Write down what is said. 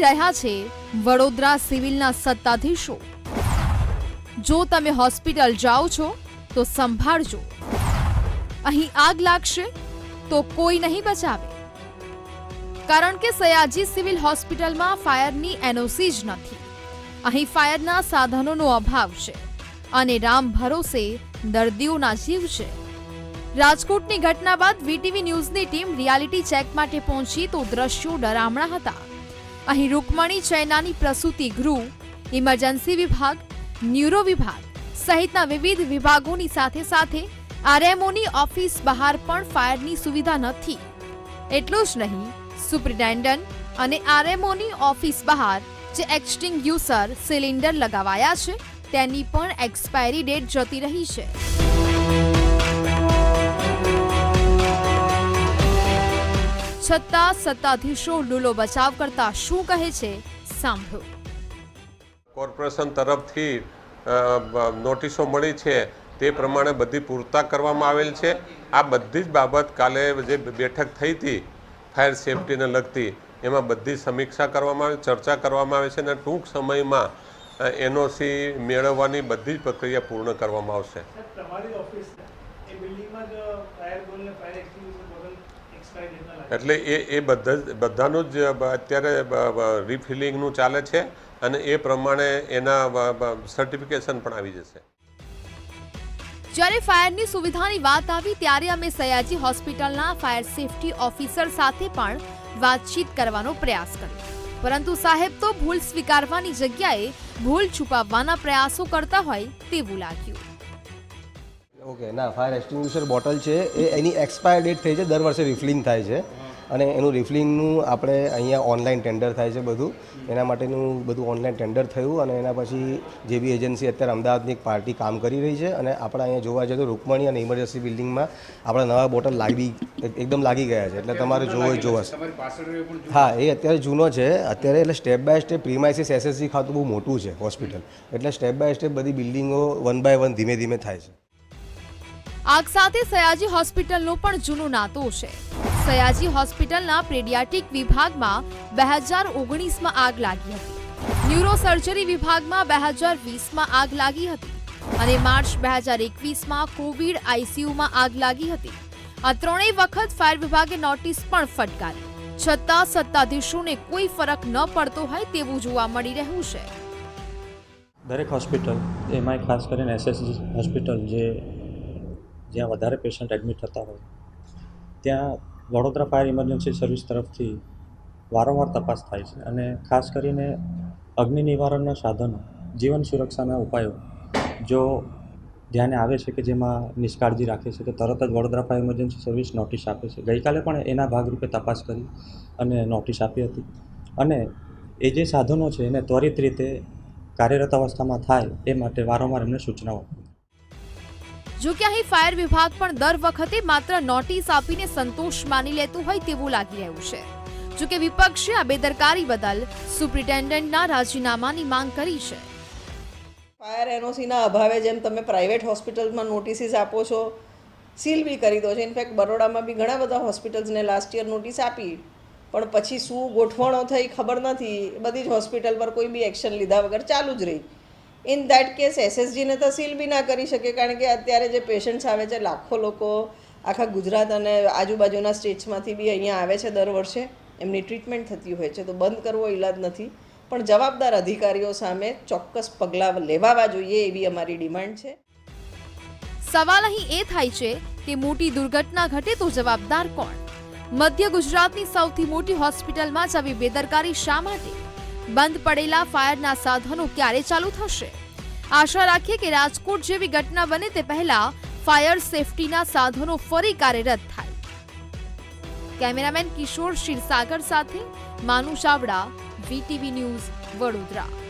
રહ્યા છે, વડોદરા સિવિલના સત્તાધીશો. જો તમે હોસ્પિટલ જાઓ છો, તો સંભાળજો. અહીં આગ લાગશે, તો કોઈ નહીં બચાવે. કારણ કે સયાજી સિવિલ હોસ્પિટલમાં ફાયરની એનઓસી જ નથી. અહીં ફાયરના સાધનોનો અભાવ છે અને રામ ભરોસે દર્દીઓના જીવ છે. રાજકોટની ઘટના બાદ વીટીવી ન્યૂઝની ટીમ રિયાલિટી ચેક માટે પહોંચી તો દ્રશ્યો ડરામણા હતા. અહીં રૂકમણી ચૈનાની પ્રસૂતિ ગૃહ, ઇમરજન્સી વિભાગ, ન્યુરો વિભાગ સહિતના વિવિધ વિભાગોની સાથે સાથે આરએમઓની ઓફિસ બહાર પણ ફાયરની સુવિધા નથી. એટલું જ નહીં, સુપ્રિન્ટેન્ડન્ટ અને આરએમઓની ઓફિસ બહાર જે એક્સટિંગ્યુસર સિલિન્ડર લગાવાયા છે, તેની પણ એક્સપાયરી ડેટ જતી રહી છે. છતાં સત્તાધીશો લૂલો બચાવ કરતા શું કહે છે સાંભળો. કોર્પોરેશન તરફથી નોટિસો મળી છે તે પ્રમાણે બધી પૂરતા કરવામાં આવેલ છે. આ બધી જ બાબત કાલે જે બેઠક થઈ હતી ફાયર સેફટીને લગતી એમાં બધી સમીક્ષા કરવામાં આવે ચર્ચા કરવામાં આવે છે અને ટૂંક સમયમાં એનઓસી મેળવવાની બધી જ પ્રક્રિયા પૂર્ણ કરવામાં આવશે. તમારી ઓફિસ એ બિલ્ડિંગમાં જ fire fire extinguisher bottle expire ડેટના લાગે એટલે એ એ બધા બધાનું જ અત્યારે રિફિલિંગનું ચાલે છે અને એ પ્રમાણે એના સર્ટિફિકેશન પણ આવી જશે. જ્યારે ફાયરની સુવિધાની વાત આવી ત્યારે અમે સયાજી હોસ્પિટલના ફાયર સેફટી ઓફિસર સાથે પણ વાતચીત કરવાનો પ્રયાસ કર્યો. પરંતુ સાહેબ તો ભૂલ સ્વીકારવાની જગ્યાએ ભૂલ છુપાવવાના પ્રયાસો કરતા હોય તેવું લાગ્યું. ઓકે ના ફાયર એક્સટિંગ્યુશર બોટલ છે. એ એની એક્સપાયર ડેટ થઈ છે. દર વર્ષે રિફિલિંગ થાય છે. અને એનું રિફિલિંગનું આપણે અહીંયા ઓનલાઈન ટેન્ડર થાય છે બધું. એના માટેનું બધું ઓનલાઈન ટેન્ડર થયું અને એના પછી જે બી એજન્સી અત્યારે અમદાવાદની એક પાર્ટી કામ કરી રહી છે અને આપણે અહીંયા જોવા જઈએ તો રૂકમણી અને ઇમરજન્સી બિલ્ડિંગમાં આપણા નવા બોટલ લાગી એકદમ લાગી ગયા છે. એટલે તમારે જોવો જ જોવાશે હા એ અત્યારે જૂનો છે. અત્યારે એટલે step by step premises SSC ખાતું બહુ મોટું છે હોસ્પિટલ એટલે સ્ટેપ બાય સ્ટેપ બધી બિલ્ડિંગો વન બાય વન ધીમે ધીમે થાય છે. આગ સાથે સયાજી હોસ્પિટલનો પણ જૂનો નાતો છે. સયાજી હોસ્પિટલના પ્રેડિયાટિક વિભાગમાં બે હજાર ઓગણીસમાં આગ લાગી હતી. ન્યુરોસર્જરી વિભાગમાં બે હજાર વીસમાં આગ લાગી હતી અને માર્ચ બે હજાર એકવીસમાં કોવિડ આઈસીયુમાં આગ લાગી હતી. આ ત્રણેય વખત ફાયર વિભાગે નોટિસ પણ ફટકારી. છતાં સત્તાધીશોને કોઈ ફરક ન પડતો હોય તેવું જોવા મળી રહ્યું છે. દરેક હોસ્પિટલ એમાંય ખાસ કરીને એસએસજી હોસ્પિટલ જે જ્યાં વધારે પેશન્ટ એડમિટ થતા હોય. ત્યાં વડોદરા ફાયર ઇમરજન્સી સર્વિસ તરફથી વારંવાર તપાસ થાય છે અને ખાસ કરીને અગ્નિ નિવારણના સાધનો, જીવન સુરક્ષાના ઉપાયો જો ધ્યાને આવે છે કે જેમાં નિષ્કાળજી રાખે છે, તો તરત જ Vadodara fire emergency service notice આપે છે. ગઈકાલે પણ એના ભાગરૂપે તપાસ કરી અને નોટિસ આપી હતી. અને એ જે સાધનો છે એને ત્વરિત રીતે કાર્યરત અવસ્થામાં થાય એ માટે વારંવાર એમને સૂચનાઓ આપી. જો કે અહીં ફાયર વિભાગ પણ દર વખતે માત્ર નોટિસ આપીને સંતોષ માની લેતું હોય તેવું લાગી રહ્યું છે. જો કે વિપક્ષે આ બેદરકારી બદલ સુપ્રિન્ટેન્ડન્ટના રાજીનામાની માંગ કરી છે. ફાયર એનઓસીના અભાવે જેમ તમે પ્રાઇવેટ હોસ્પિટલમાં નોટિસીસ આપો છો, સીલ બી કરી દો છો. ઇનફેક્ટ બરોડામાં બી ઘણા બધા હોસ્પિટલ્સને લાસ્ટ યર નોટિસ આપી. પણ પછી શું ગોઠવણો થઈ ખબર નથી. બધી જ હોસ્પિટલ પર કોઈ બી એક્શન લીધા વગર ચાલુ જ રહી. ઇન દેટ કેસ એસએસજીને તો સીલ બી ના કરી શકે, કારણ કે અત્યારે જે પેશન્ટ્સ આવે છે, લાખો લોકો આખા ગુજરાત અને આજુબાજુના સ્ટેટ્સમાંથી બી અહીંયા આવે છે દર વર્ષે. એમની ટ્રીટમેન્ટ થતી હોય છે, તો બંધ કરવો ઈલાજ નથી. પણ જવાબદાર અધિકારીઓ સામે ચોક્કસ પગલાં લેવાવા જોઈએ એવી અમારી ડિમાન્ડ છે. સવાલ અહીં એ થાય છે કે મોટી દુર્ઘટના ઘટે તો જવાબદાર કોણ? મધ્ય ગુજરાતની સૌથી મોટી હોસ્પિટલમાં જ આવી બેદરકારી શા માટે? બંધ પડેલા ફાયરના સાધનો ક્યારે ચાલુ થશે? આશા રાખીએ કે રાજકોટ જેવી ઘટના બને તે પહેલા ફાયર સેફટીના સાધનો ફરી કાર્યરત થાય. કેમેરામેન કિશોર ક્ષીરસાગર સાથે માનુ ચાવડા, વીટીવી ન્યૂઝ વડોદરા.